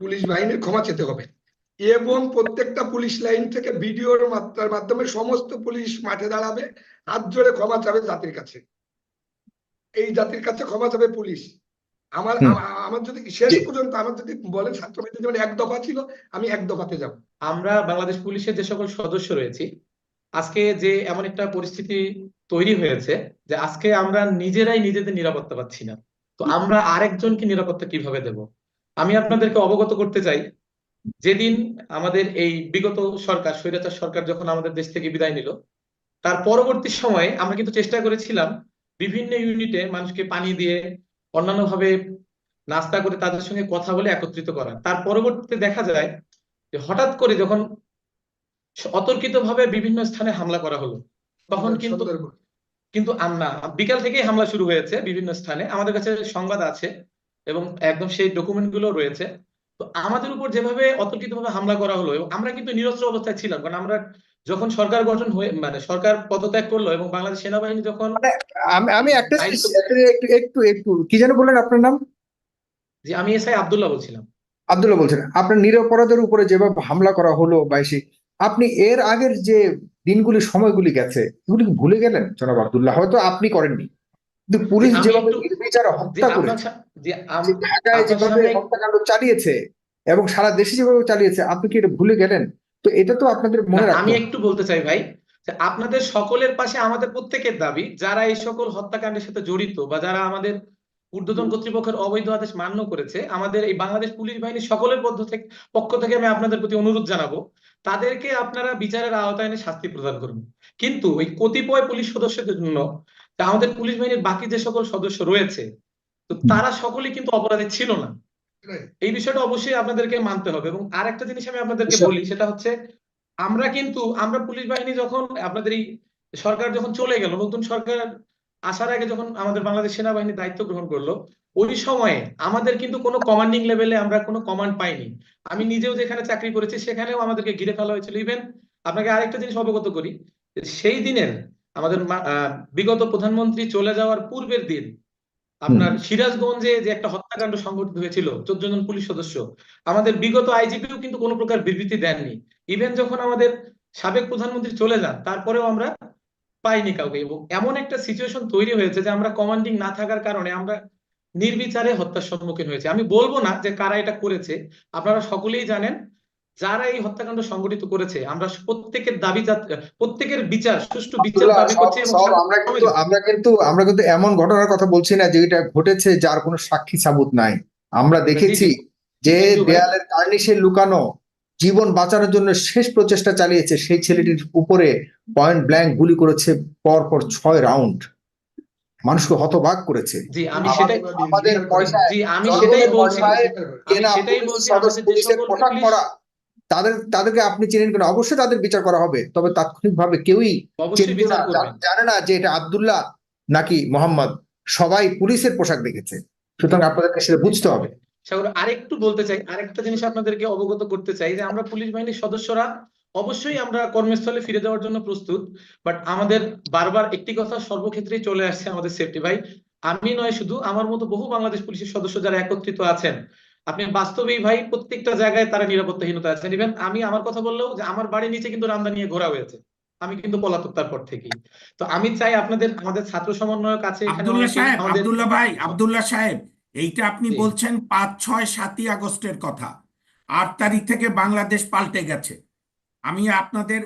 Police বাহিনীর ক্ষমা চেতে হবে। এবং প্রত্যেকটা পুলিশ লাইন থেকে ভিডিওর মাত্রার মাধ্যমে সমস্ত পুলিশ মাঠে দাঁড়াবে হাত জোড়ে ক্ষমা চাবে জাতির কাছে। এই জাতির কাছে ক্ষমা চাবে পুলিশ। আমার আমার যদি শেষ পর্যন্ত আমার যদি বলেন ছাত্রবাহিনী যেমন এক দফা ছিল আমি এক দফাতে যাব। আমরা বাংলাদেশ পুলিশের যে সকল সদস্য রয়েছি আজকে যে এমন একটা পরিস্থিতি তৈরি হয়েছে যে আজকে আমরা নিজেরাই নিজেদের নিরাপত্তা পাচ্ছি না। তো আমরা আরেকজনকে নিরাপত্তা কীভাবে দেব? আমি আপনাদেরকে অবগত করতে চাই যেদিন আমাদের এই বিগত সরকার স্বৈরাচার সরকার যখন আমাদের দেশ থেকে বিদায় নিল তার পরবর্তী সময়ে আমরা কিন্তু চেষ্টা করেছিলাম বিভিন্ন ইউনিটে মানুষকে পানি দিয়ে অন্যান্য ভাবে নাস্তা করে তাদের সঙ্গে কথা বলে একত্রিত করা তার পরবর্তীতে দেখা যায় যে হঠাৎ করে যখন অতর্কিত ভাবে বিভিন্ন স্থানে হামলা করা হলো তখন কিন্তু। কিন্তু আম না বিকাল থেকেই হামলা শুরু হয়েছে বিভিন্ন স্থানে আমাদের কাছে সংবাদ আছে এবং একদম সেই ডকুমেন্টগুলো রয়েছে। তো আমাদের উপর যেভাবে অতর্কিতভাবে হামলা করা হলো এবং আমরা কিন্তু নিরস্ত্র অবস্থায় ছিলাম কারণ আমরা যখন সরকার গঠন হয়ে মানে সরকার পদত্যাগ করল এবং বাংলাদেশ সেনাবাহিনী যখন আমি একটা একটু একটু একটু কি যেন বললেন আপনার নাম? যে আমি এসআই আব্দুল্লাহ বলছিলাম। আব্দুল্লাহ বলছেন আপনার নিরপরাধের উপরে যেভাবে হামলা করা হলো বাইশে আপনি এর আগের যে দিনগুলি সময়গুলি গেছে এগুলি ভুলে গেলেন জনাব আব্দুল্লাহ? হয়তো আপনি করেননি। কিন্তু পুলিশ যেভাবে নির্বিচারে হত্যা করেছে যে ঢাকায় যেভাবে হত্যাকাণ্ড চালিয়েছে এবং সারা দেশে যেভাবে চালিয়েছে আপনি কি এটা ভুলে গেলেন? তো এটা তো আপনাদের মনে আমি একটু বলতে চাই ভাই আপনাদের সকলের পাশে আমাদের প্রত্যেকের দাবি যারা এই সকল হত্যাকাণ্ডের সাথে জড়িত বা যারা আমাদের ঊর্ধ্বতন কর্তৃপক্ষের অবৈধ আদেশ মান্য করেছে আমাদের এই বাংলাদেশ পুলিশ বাহিনী সকলের পক্ষ থেকে পক্ষ থেকে আমি আপনাদের প্রতি অনুরোধ জানাব তাদেরকে আপনারা বিচারের আওতায় এনে শাস্তি প্রদান করুন। কিন্তু ওই কতিপয় পুলিশ সদস্যদের জন্য তা আমাদের পুলিশ বাহিনীর বাকি যে সকল সদস্য রয়েছে তো তারা সকলেই কিন্তু অপরাধী ছিল না। এই বিষয়টা অবশ্যই আপনাদেরকে মানতে হবে এবং আরেকটা জিনিস আমি আপনাদেরকে বলি সেটা হচ্ছে আমরা কিন্তু আমরা পুলিশ বাহিনী যখন আপনাদের এই সরকার যখন চলে গেল নতুন সরকার আসার আগে যখন আমাদের বাংলাদেশ সেনাবাহিনী দায়িত্ব গ্রহণ করল ওই সময়ে আমাদের কিন্তু কোনো কমান্ডিং লেভেলে আমরা কোনো কমান্ড পাইনি। আমি নিজেও যেখানে চাকরি করেছি সেখানেও আমাদেরকে ঘিরে ফেলা হয়েছিল। ইভেন আপনাকে আরেকটা জিনিস অবগত করি সেই দিনের আমাদের বিগত প্রধানমন্ত্রী চলে যাওয়ার পূর্বের দিন আপনার সিরাজগঞ্জে যে একটা হত্যাকাণ্ড সংঘটিত হয়েছিল চোদ্দ জন পুলিশ সদস্য আমাদের বিগত আইজিপিও কিন্তু কোনো প্রকার বিবৃতি দেননি। ইভেন যখন আমাদের সাবেক প্রধানমন্ত্রী চলে যান তারপরেও আমরা পাইনি কাউকে। এবং এমন একটা সিচুয়েশন তৈরি হয়েছে যে আমরা কমান্ডিং না থাকার কারণে আমরা নির্বিচারে হত্যার সম্মুখীন হয়েছে। আমি বলব না যে কারা এটা করেছে। আপনারা সকলেই জানেন যারা এই হত্যাকাণ্ড সংগঠিত করেছে আমরা প্রত্যেকের দাবি প্রত্যেকের বিচার সুষ্ঠু বিচার দাবি করছি আমরা কিন্তু আমরা কিন্তু আমরা কিন্তু এমন ঘটনার কথা বলছি না যে এটা ঘটেছে যার কোনো সাক্ষী সাবুত নাই। আমরা দেখেছি যে। দেয়ালের কার্নিশে লুকানো জীবন বাঁচানোর জন্য শেষ প্রচেষ্টা চালিয়েছে সেই ছেলেটির উপরে পয়েন্ট ব্ল্যাঙ্ক গুলি করেছে পর পর ছয় রাউন্ড। মানুষকে হতবাক করেছে। জি আমি আমাদের- সেটাই আমাদের পয়সায় জি আমি সেটাই বলছি। কেনা সেটাই বলছি আমাদের পোশাক পরা তাদের তাদেরকে আপনি চেনেন কিনা? অবশ্যই তাদের বিচার করা হবে। তবে তাৎক্ষণিকভাবে কেউই জানে না যে এটা আব্দুল্লাহ নাকি মোহাম্মদ। সবাই পুলিশের পোশাক দেখেছে। সুতরাং আপনাদেরকে সেটা বুঝতে হবে। সাগর আরেকটু বলতে চাই আরেকটা জিনিস আপনাদেরকে অবগত করতে চাই যে আমরা পুলিশ বাহিনীর সদস্যরা অবশ্যই আমরা কর্মস্থলে ফিরে যাওয়ার জন্য প্রস্তুত। বাট আমাদের বারবার একটি কথা সর্বক্ষেত্রেই চলে আসছে আমাদের সেফটি ভাই। আমি নয় শুধু আমার মতো বহু বাংলাদেশ পুলিশের সদস্য যারা একত্রিত আছেন আপনি বাস্তবেই ভাই প্রত্যেকটা জায়গায় তারা নিরাপত্তাহীনতা আছেন ইভেন আমি আমার কথা বললেও যে আমার বাড়ির নিচে কিন্তু রান্দা নিয়ে ঘোরা হয়েছে। আমি কিন্তু পলাতক তারপর থেকেই। তো আমি চাই আপনাদের আমাদের ছাত্র সমন্বয়ক আছে আব্দুল্লাহ সাহেব আব্দুল্লাহ ভাই আব্দুল্লাহ সাহেব এইটা আপনি বলছেন পাঁচ ছয় সাতই আগস্টের কথা। আট তারিখ থেকে বাংলাদেশ পাল্টে গেছে। আমি আপনাদের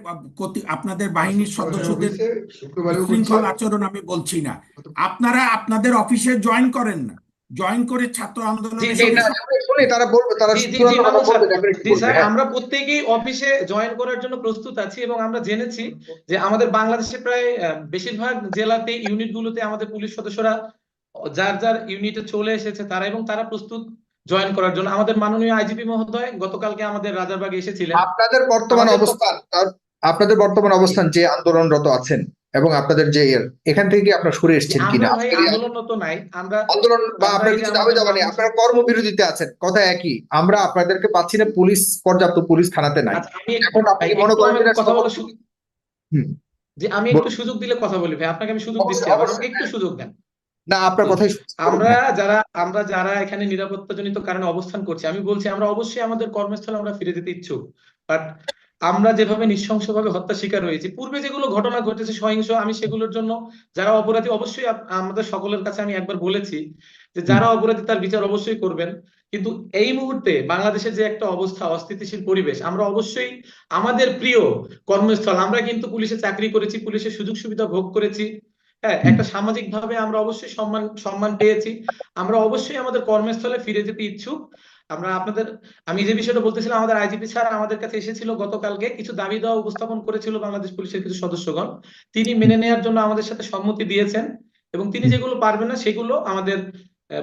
আপনাদের বাহিনীর সদস্যদের শৃঙ্খল আচরণ আমি বলছি না। আপনারা আপনাদের অফিসে জয়েন করেন না। জয়েন করে ছাত্র আন্দোলনের জি, জি, সঙ্গে না, শুনি তারা বলবে তারা জি, জি, চূড়ান্ত জি, কথা মামুন স্যার। বলবে, আপনি একটু জি বলবেন, স্যার হ্যাঁ। আমরা প্রত্যেকেই অফিসে জয়েন করার জন্য প্রস্তুত আছি এবং আমরা জেনেছি যে আমাদের বাংলাদেশে প্রায় বেশিরভাগ জেলাতে ইউনিটগুলোতে আমাদের পুলিশ সদস্যরা যার যার ইউনিটে চলে এসেছে তারা এবং তারা প্রস্তুত জয়েন করার জন্য আমাদের মাননীয় আইজিপি মহোদয় গতকালকে আমাদের রাজারবাগে এসেছিলেন আপনাদের বর্তমান অবস্থান আপনাদের বর্তমান অবস্থান যে আন্দোলনরত আছেন এবং আপনাদের যে এখান থেকে কি আপনারা সরে এসেছেন কিনা? আন্দোলন বা আপনার কিছু দাবি দাবা নেই আপনারা কর্মবিরতিতে আছেন কথা একই আমরা আপনাদেরকে পাচ্ছি না পুলিশ পর্যাপ্ত পুলিশ থানাতে নাই। আচ্ছা, এখন আপনি মনে করেন যে আমি একটু সুযোগ দিলে কথা বলি ভাই আপনাকে আমি সুযোগ দিচ্ছি একটু সুযোগ দেন। না আপনার কথাই আমরা যারা আমরা যারা এখানে নিরাপত্তাজনিত কারণে অবস্থান করছি আমি বলছি আমরা অবশ্যই আমাদের কর্মস্থলে আমরা ফিরে যেতে ইচ্ছুক বাট আমরা যেভাবে নৃশংসভাবে হত্যা শিকার হয়েছি পূর্বে যেগুলো ঘটনা ঘটেছে সহিংস আমি সেগুলোর জন্য যারা অপরাধী অবশ্যই আমাদের সকলের কাছে আমি একবার বলেছি যে যারা অপরাধী তার বিচার অবশ্যই করবেন। কিন্তু এই মুহূর্তে বাংলাদেশের যে একটা অবস্থা অস্থিতিশীল পরিবেশ আমরা অবশ্যই আমাদের প্রিয় কর্মস্থল আমরা কিন্তু পুলিশে চাকরি করেছি পুলিশের সুযোগ সুবিধা ভোগ করেছি। হ্যাঁ একটা সামাজিক ভাবে আমরা অবশ্যই সম্মান সম্মান পেয়েছি। আমরা অবশ্যই আমাদের কর্মস্থলে ফিরে যেতে ইচ্ছুক। আমরা আপনাদের, আমি যে বিষয়টা বলতেছিলাম, আমাদের আইজিপি স্যার আমাদের কাছে এসেছিল গতকালকে, কিছু দাবি দেওয়া উপস্থাপন করেছিল বাংলাদেশ পুলিশের কিছু সদস্যগণ। তিনি মেনে নেওয়ার জন্য আমাদের সাথে সম্মতি দিয়েছেন এবং তিনি যেগুলো পারবেন না, সেগুলো আমাদের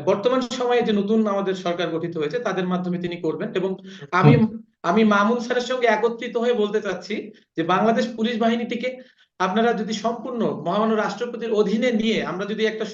বর্তমান সময়ে যে নতুন আমাদের সরকার গঠিত হয়েছে, তাদের মাধ্যমে তিনি করবেন এবং আমি আমি মামুন স্যারের সঙ্গে একত্রিত হয়ে বলতে চাচ্ছি যে বাংলাদেশ পুলিশ বাহিনীটিকে আপনারা যদি সম্পূর্ণ মহামান্য রাষ্ট্রপতির অধীনে নিয়ে আমরা যদি একটা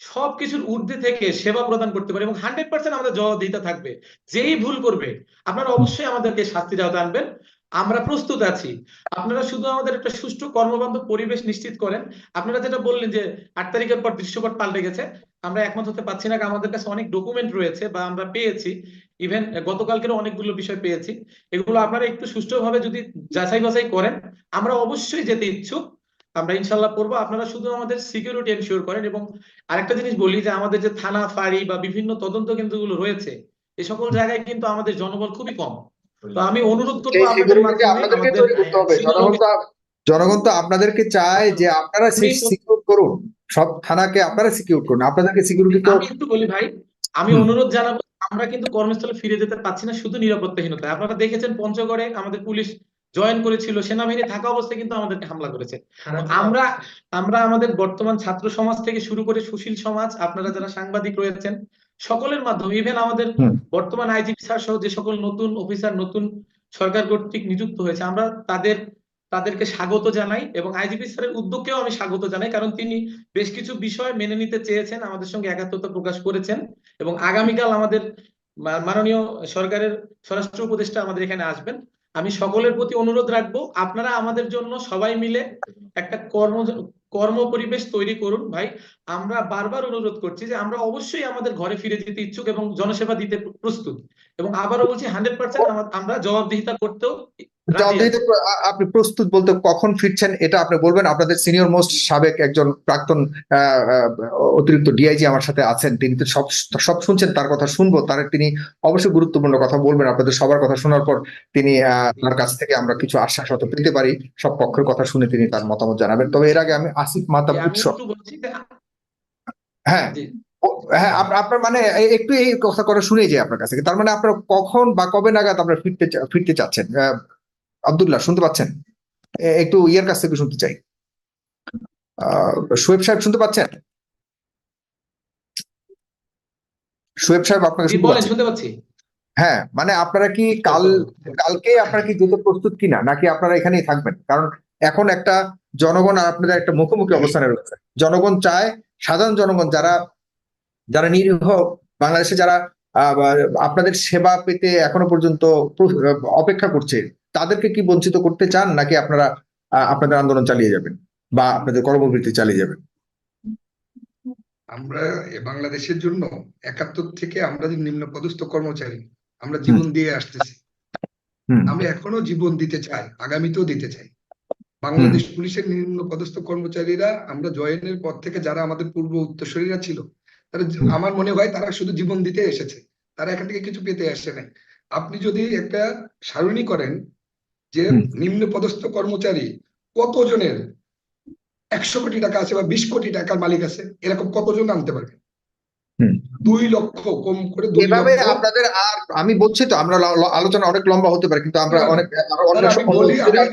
সবকিছুর ঊর্ধ্বে থেকে সেবা প্রদান করতে পারি এবং হান্ড্রেড পার্সেন্ট আমাদের জবাবদিহিতা থাকবে। যেই ভুল করবে, আপনারা অবশ্যই আমাদেরকে শাস্তির আওতায় আনবেন। আমরা প্রস্তুত আছি। আপনারা শুধু আমাদের একটা সুষ্ঠু কর্মবান্ধব পরিবেশ নিশ্চিত করেন। আপনারা যেটা বললেন যে আট তারিখের পর দৃশ্যপট পাল্টে গেছে, আমরা একমত হতে পারছি না। আমাদের কাছে অনেক ডকুমেন্ট রয়েছে বা আমরা পেয়েছি। ইভেন গতকালকেরও অনেকগুলো বিষয় পেয়েছি। এগুলো আপনারা একটু সুষ্ঠুভাবে যদি যাচাই বাছাই করেন, আমরা অবশ্যই যেতে ইচ্ছুক। আমরা ইনশাল্লাহ করব আপনারা শুধু আমাদের সিকিউরিটি এনশিওর করেন এবং আরেকটা জিনিস বলি যে আমাদের যে থানা ফাঁড়ি বা বিভিন্ন তদন্ত কেন্দ্রগুলো রয়েছে এই সকল জায়গায় কিন্তু আমাদের জনবল খুবই কম। তো আমি অনুরোধ করব জনগণ তো আপনাদেরকে চায় যে আপনারা সিকিউর করুন। সব থানাকে আপনারা সিকিউর করুন। আপনাদেরকে সিকিউরিটি তো আমি একটু বলি ভাই আমি অনুরোধ জানাব আমরা কিন্তু কর্মস্থলে ফিরে যেতে পারছি না শুধু নিরাপত্তাহীনতায়। আপনারা দেখেছেন পঞ্চগড়ে আমাদের পুলিশ জয়েন করেছিল সেনাবাহিনী থাকা অবস্থায় কিন্তু আমাদেরকে হামলা করেছে। আমরা আমরা আমাদের বর্তমান ছাত্র সমাজ থেকে শুরু করে সুশীল সমাজ আপনারা যারা সাংবাদিক রয়েছেন সকলের মাধ্যমে ইভেন আমাদের বর্তমান আইজিপি স্যার সহ যে সকল নতুন অফিসার নতুন সরকার কর্তৃক নিযুক্ত হয়েছে আমরা তাদের তাদেরকে স্বাগত জানাই এবং আইজিপি স্যারের উদ্যোগকেও আমি স্বাগত জানাই কারণ তিনি বেশ কিছু বিষয় মেনে নিতে চেয়েছেন আমাদের সঙ্গে একাত্মতা প্রকাশ করেছেন এবং আগামীকাল আমাদের মাননীয় সরকারের স্বরাষ্ট্র উপদেষ্টা আমাদের এখানে আসবেন। আমি সকলের প্রতি অনুরোধ রাখব, আপনারা আমাদের জন্য সবাই মিলে একটা কর্ম কর্ম পরিবেশ তৈরি করুন ভাই, আমরা বারবার অনুরোধ করছি যে আমরা অবশ্যই আমাদের ঘরে ফিরে যেতে ইচ্ছুক এবং জনসেবা দিতে প্রস্তুত এবং আবারও বলছি হান্ড্রেড পার্সেন্ট আমরা জবাবদিহিতা করতেও। জবাবদিহিতে আপনি প্রস্তুত বলতে কখন ফিরছেন এটা আপনি বলবেন। আপনাদের সিনিয়র মোস্ট সাবেক একজন প্রাক্তন অতিরিক্ত ডিআইজি আমার সাথে আছেন। তিনি তো সব সব শুনছেন তার কথা শুনব। তার তিনি অবশ্যই গুরুত্বপূর্ণ কথা বলবেন। আপনাদের সবার কথা শোনার পর তিনি তার কাছ থেকে আমরা কিছু আশ্বাস হয়তো পেতে পারি। সব পক্ষের কথা শুনে তিনি তার মতামত জানাবেন। তবে এর আগে আমি আসিফ যে হ্যাঁ। হ্যাঁ আপনার মানে একটু এই কথা করে শুনে যাই আপনার কাছে তার মানে আপনার কখন বা কবে নাগাদ আপনারা ফিরতে ফিরতে চাচ্ছেন? আব্দুল্লাহ শুনতে পাচ্ছেন? একটু ইয়ের কাছ থেকে শুনতে চাই। শোয়েব সাহেব শুনতে পাচ্ছেন? শোয়েব সাহেব আপনাকে শুনতে পাচ্ছি। হ্যাঁ মানে আপনারা কি কাল কালকে আপনারা কি যেতে প্রস্তুত কিনা নাকি আপনারা এখানেই থাকবেন? কারণ এখন একটা জনগণ আর আপনাদের একটা মুখোমুখি অবস্থানে রয়েছে। জনগণ চায় সাধারণ জনগণ যারা যারা নিরীহ বাংলাদেশে যারা আহ, আপনাদের সেবা পেতে এখনও পর্যন্ত প্র- অপেক্ষা করছে তাদেরকে কি বঞ্চিত করতে চান নাকি আপনারা আপনাদের আন্দোলন চালিয়ে যাবেন বা আপনাদের কর্মবৃত্তি চালিয়ে যাবেন? আমরা বাংলাদেশের জন্য একাত্তর থেকে আমরা যে নিম্ন পদস্থ কর্মচারী আমরা জীবন দিয়ে আসতেছি। আমরা এখনও জীবন দিতে চাই আগামীতেও দিতে চাই। বাংলাদেশ পুলিশের নিম্ন পদস্থ কর্মচারীরা আমরা জয়েনের পর থেকে যারা আমাদের পূর্ব উত্তরসূরিরা ছিল তারা আমার মনে হয় তারা শুধু জীবন দিতে এসেছে। তারা এখান থেকে কিছু পেতে আসে নাই আপনি যদি একটা সারণী করেন যে। নিম্ন পদস্থ কর্মচারী কতজনের একশো কোটি টাকা আছে বা বিশ কোটি টাকার মালিক আছে? এরকম কতজন আনতে পারবে? দুই লক্ষ কম করে এভাবে আপনাদের আর আমি বলছি তো আমরা আলোচনা অনেক লম্বা হতে পারে কিন্তু আমরা অনেক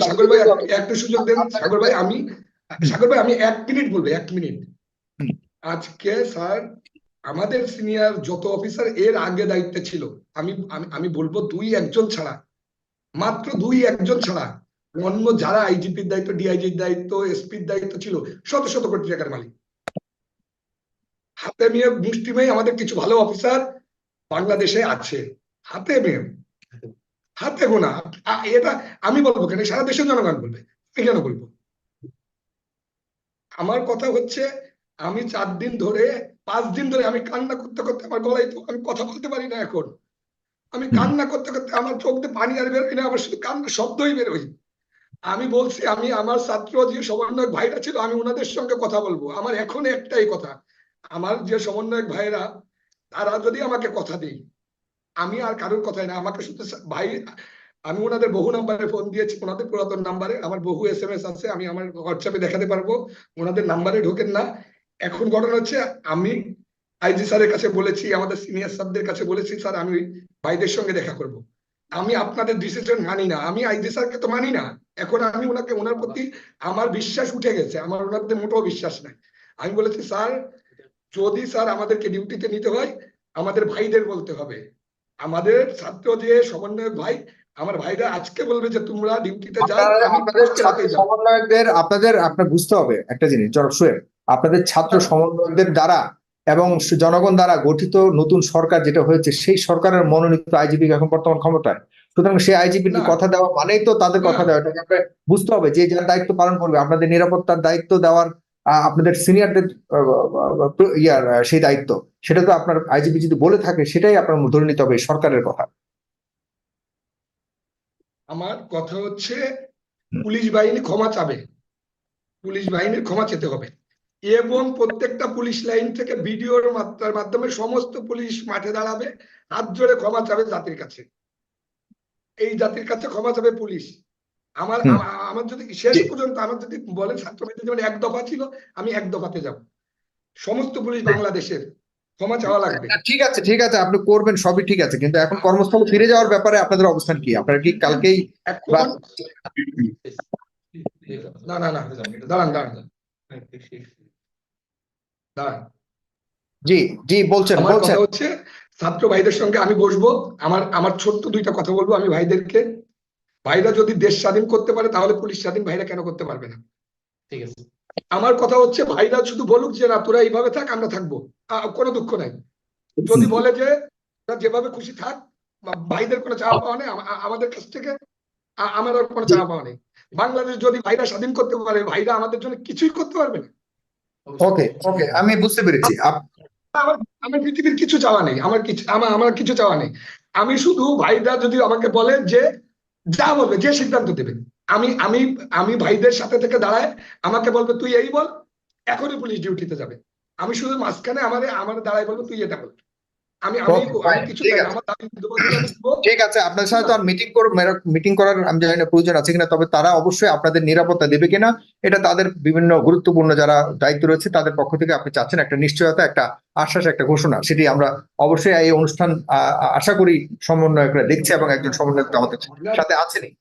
সাগর ভাই একটু সুযোগ দেন। সাগর ভাই আমি সাগর ভাই আমি এক মিনিট বলব এক মিনিট। আজকে স্যার আমাদের সিনিয়র যত অফিসার এর আগে দায়িত্বে ছিল। আমি আমি বলব দুই একজন ছাড়া মাত্র দুই, একজন ছাড়া। অন্য যারা আইজিপির দায়িত্ব, ডিআইজির দায়িত্ব, এসপির দায়িত্ব ছিল, শত শত কোটি টাকার মালিক। হাতে নিয়ে মুষ্টিমেয় আমাদের কিছু ভালো অফিসার বাংলাদেশে আছে। হাতে মেয়ে। হাতে গোনা। এটা আমি বলব কেন? সারা দেশের জনগণ বলবে। আমি কেন বলব? আমার কথা হচ্ছে, আমি চার দিন ধরে, পাঁচ দিন ধরে আমি কান্না করতে করতে আমার গলায় তো আমি কথা বলতে পারি না এখন। আমি কান্না করতে করতে আমার চোখ দিয়ে পানি আর বেরোয় না আমার শুধু কান্না শব্দই বেরোই আমি বলছি, আমি আমার ছাত্র যে সমন্বয়ক ভাইরা ছিল, আমি ওনাদের সঙ্গে কথা বলব। আমার এখন একটাই কথা, আমার যে সমন্বয়ক ভাইরা তারা যদি আমাকে কথা দেয়, আমি আর কারোর কথাই না, আমাকে শুধু ভাই, আমি ওনাদের বহু নাম্বারে ফোন দিয়েছি, ওনাদের পুরাতন নাম্বারে, আমার বহু এস এম এস আছে, আমি আমার হোয়াটসঅ্যাপে দেখাতে পারব, ওনাদের নাম্বারে ঢোকেন না। এখন ঘটনা হচ্ছে, আমি আইজি স্যারের কাছে বলেছি আমাদের সিনিয়র স্যারদের কাছে বলেছি স্যার আমি ভাইদের সঙ্গে দেখা করব। আমি আপনাদের ডিসিশন মানি না। আমি আইজি স্যারকে তো মানি না। এখন আমি ওনাকে ওনার প্রতি আমার বিশ্বাস উঠে গেছে। আমার ওনার প্রতি মোটেও বিশ্বাস নাই। আমি বলেছি স্যার যদি স্যার আমাদেরকে ডিউটিতে নিতে হয় আমাদের ভাইদের বলতে হবে। আমাদের ছাত্র যে সমন্বয়ক ভাই আমার ভাইরা আজকে বলবে যে তোমরা ডিউটিতে যাও। সমন্বয়কদের আপনাদের আপনার বুঝতে হবে একটা জিনিস জনাব সোহেব আপনাদের ছাত্র সমন্বয়কদের দ্বারা এবং জনগণ দ্বারা গঠিত নতুন সরকার যেটা হয়েছে সেই সরকারের মনোনীত আইজিপি এখন বর্তমান ক্ষমতায়? সুতরাং সেই আইজিপি কথা দেওয়া মানেই তো তাদের কথা দেওয়া এটাকে আপনার বুঝতে হবে যে যার দায়িত্ব পালন করবে। আপনাদের নিরাপত্তার দায়িত্ব দেওয়ার আপনাদের সিনিয়রদের ইয়ার সেই দায়িত্ব। সেটা তো আপনার আইজিপি যদি বলে থাকে সেটাই আপনার ধরে নিতে হবে সরকারের কথা। আমার কথা হচ্ছে পুলিশ বাহিনী ক্ষমা চাবে। পুলিশ বাহিনীর ক্ষমা চেতে হবে। এবং প্রত্যেকটা পুলিশ লাইন থেকে ভিডিওর মাত্রার মাধ্যমে সমস্ত পুলিশ মাঠে দাঁড়াবে হাত জোড়ে ক্ষমা চাবে জাতির কাছে। এই জাতির কাছে ক্ষমা চাবে পুলিশ। আমার আমার যদি শেষ পর্যন্ত আমার যদি বলেন ছাত্রবাহিনী যেমন এক দফা ছিল আমি এক দফাতে যাব। সমস্ত পুলিশ বাংলাদেশের ক্ষমা চাওয়া লাগবে। ঠিক আছে ঠিক আছে আপনি করবেন সবই ঠিক আছে। কিন্তু এখন কর্মস্থলে ফিরে যাওয়ার ব্যাপারে আপনাদের অবস্থান কি? আপনারা কি কালকেই না না না দাঁড়ান দাঁড়ান। জি জি বলছেন বলছেন। হচ্ছে ছাত্র ভাইদের সঙ্গে আমি বসবো আমার আমার ছোট্ট দুইটা কথা বলব আমি ভাইদেরকে। ভাইরা যদি দেশ স্বাধীন করতে পারে তাহলে পুলিশ স্বাধীন ভাইরা কেন করতে পারবে না? ঠিক আছে। আমার কথা হচ্ছে ভাইরা শুধু বলুক যে না তোরা এইভাবে থাক আমরা থাকব। কোনো দুঃখ নাই। যদি বলে যে তোরা যেভাবে খুশি থাক ভাইদের কোনো চাওয়া পাওয়া নেই আমাদের কাছ থেকে আমার আর কোনো চাওয়া পাওয়া নেই। বাংলাদেশ যদি ভাইরা স্বাধীন করতে পারে ভাইরা আমাদের জন্য কিছুই করতে পারবে না। ওকে ওকে আমি বুঝতে পেরেছি। আমার পৃথিবীর কিছু চাওয়া নেই আমার কিছু আমার আমার কিছু চাওয়া নেই। আমি শুধু ভাইরা যদি আমাকে বলে যে যা বলবে যে সিদ্ধান্ত দেবে আমি আমি আমি ভাইদের সাথে থেকে দাঁড়ায় আমাকে বলবে তুই এই বল এখনই পুলিশ ডিউটিতে যাবে। আমি শুধু মাঝখানে আমার আমার দাঁড়ায় বলব তুই এটা বল। আমি আমি কিছু ঠিক আছে। আপনার সাথে তো আর মিটিং কর মিটিং করার আমি জানি না প্রয়োজন আছে কিনা তবে তারা অবশ্যই আপনাদের নিরাপত্তা দেবে কিনা এটা তাদের বিভিন্ন গুরুত্বপূর্ণ যারা দায়িত্ব রয়েছে তাদের পক্ষ থেকে আপনি চাচ্ছেন একটা নিশ্চয়তা একটা আশ্বাস একটা ঘোষণা সেটি আমরা অবশ্যই এই অনুষ্ঠান আহ, আশা করি সমন্বয়করা দেখছে এবং একজন সমন্বয়ক আমাদের সাথে আছেনই